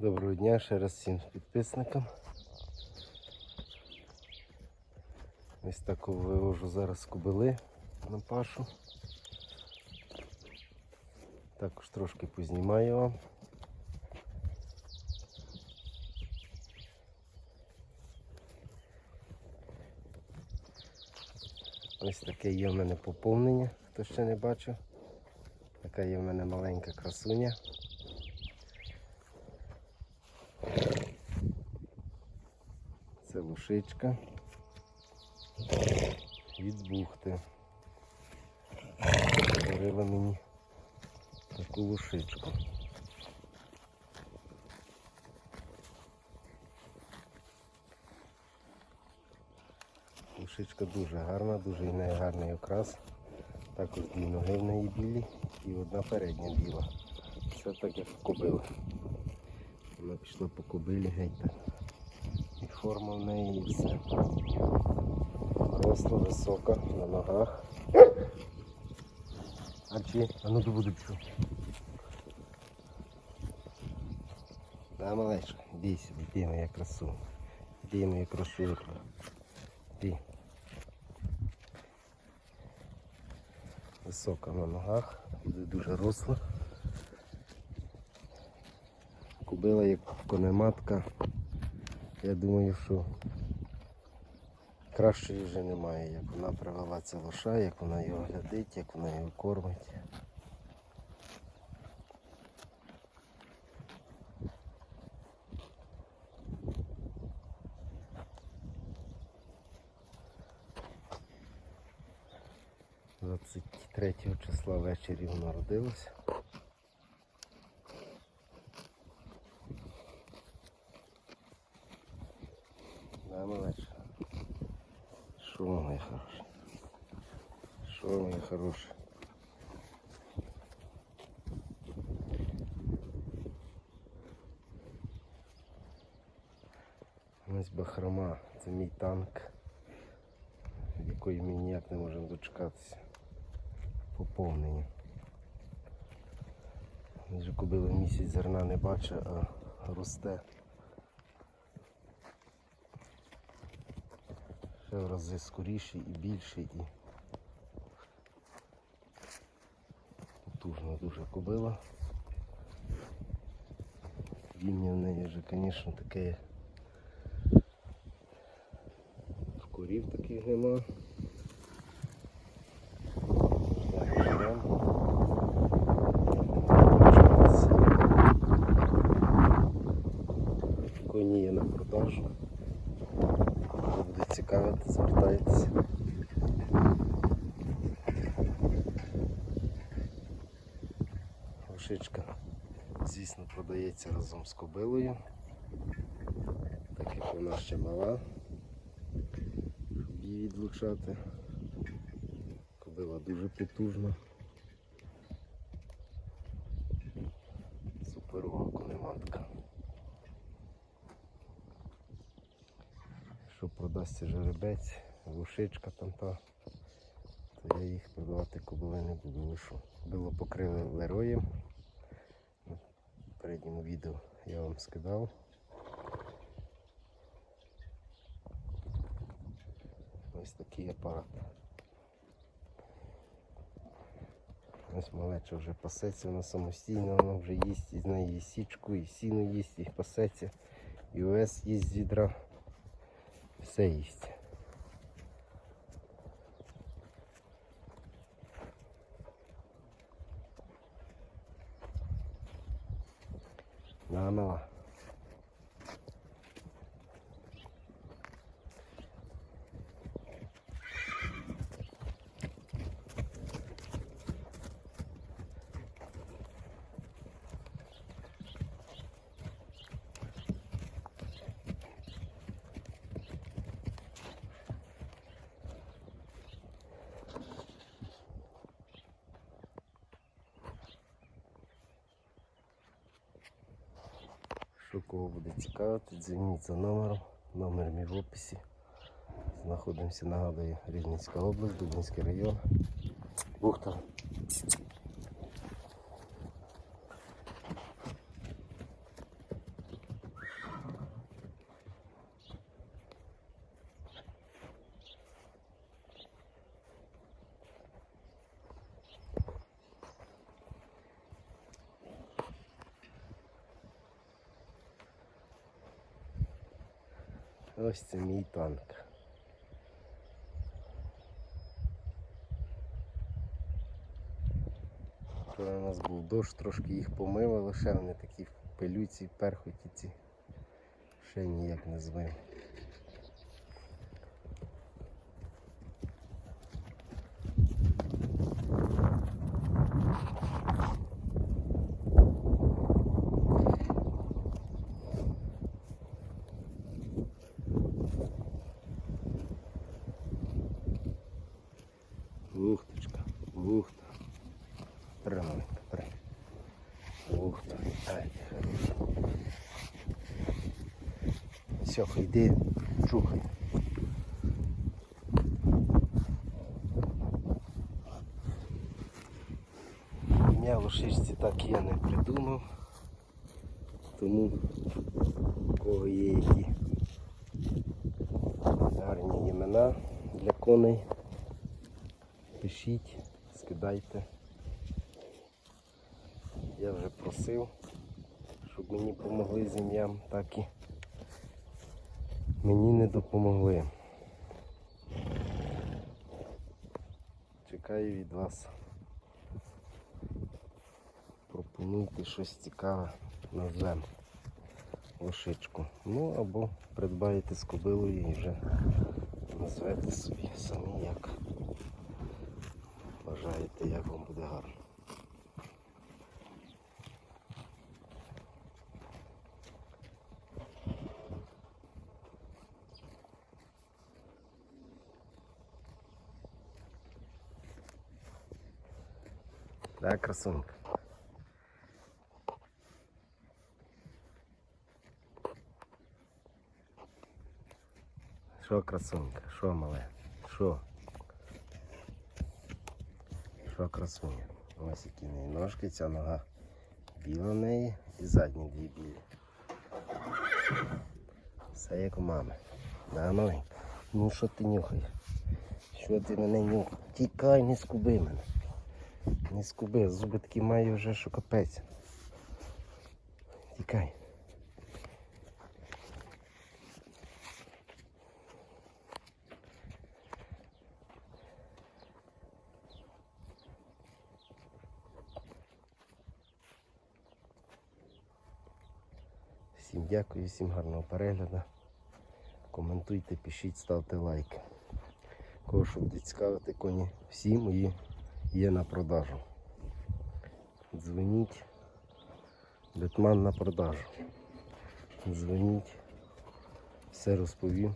Доброго дня ще раз всім підписникам. Ось так вивожу зараз кобили на пашу. Також трошки познімаю вам. Ось таке є в мене поповнення, хто ще не бачив. Така є в мене маленька красуня. Це лушичка від бухти. Подарила мені таку лушичку. Лушичка дуже гарна, дуже в гарний окрас. Також дві ноги в неї білі і одна передня біла. Все так як кобила. Вона пішла по кобилі геть так. Форма в неї і все. Росла, висока, на ногах. А чи? А ну добуду пішов. Да, малечка, іди сюди, іди моя красу. Іди моя красотка. Іди. Висока на ногах, буде дуже росла. Кубила як конематка. Я думаю, що кращої вже немає, як вона привела це лоша, як вона його глядить, як вона його кормить. Двадцять третього числа ввечері вона родилася. Да, малыш. Шо, моя хорошая? Шо, моя хорошая? Ось бахрома, це мій танк, якої ми ніяк не можемо дочекатися. Поповнення. Вже кобили місяць зерна не бачить, а росте. Ще в рази скоріший і більший і потужна дуже кобила. Вім'я в неї вже, звісно, таке в корів таких нема. Коні є на продажу. Цікавити, звертайтеся. Лошичка, звісно, продається разом з кобилою, так як вона ще мала, щоб її відлучати. Кобила дуже потужна. Суперова конематка. Якщо продасться жеребець, лушичка там та, то я їх продавати кобили не буду лишу. Було покрили лероєм. В передньому відео я вам скидав. Ось такий апарат. Ось малеча вже пасеться, вона самостійно, вона вже їсть, із неї і січку, і сіно їсть, і пасеться, і овес їсть з відра все їсть. Да, Що кого буде цікавити, дзвоніть за номером. Номер мій в описі. Знаходимося, нагадую, Рівненська область, Дубинський район. Бухта. Ось це мій танк. Вчора у нас був дощ, трошки їх помило, лише вони такі в пилюці, перхоті ці. Ще ніяк не звив. Вухточка, вухта. Пряменько, прям. Вухта. Ай, хорошо. Все, йди, чухай. Ім'я лошичці так я не придумав. Тому у кого є які гарні імена для коней. Пишіть, скидайте. Я вже просив, щоб мені допомогли з ім'ям, так і мені не допомогли. Чекаю від вас. Пропонуйте щось цікаве, назвемо лошичку. Ну або придбаєте з кобилою і вже назвете собі самі як бажаєте, як вам буде гарно. Так, красунка. Що, красунка? Що, мале? Що? Що, красуня? Ось які неї ножки, ця нога біла в неї і задні дві білі. Все як у мами. Да, маленька? Ну що ти нюхаєш? Що ти мене нюхаєш? Тікай, не скуби мене. Не скуби, зуби такі маю вже, що капець. Тікай. Всім дякую, всім гарного перегляду. Коментуйте, пишіть, ставте лайки. Кого що буде цікавити коні, всі мої є на продажу. Дзвоніть. Бетман на продажу. Дзвоніть. Все розповім.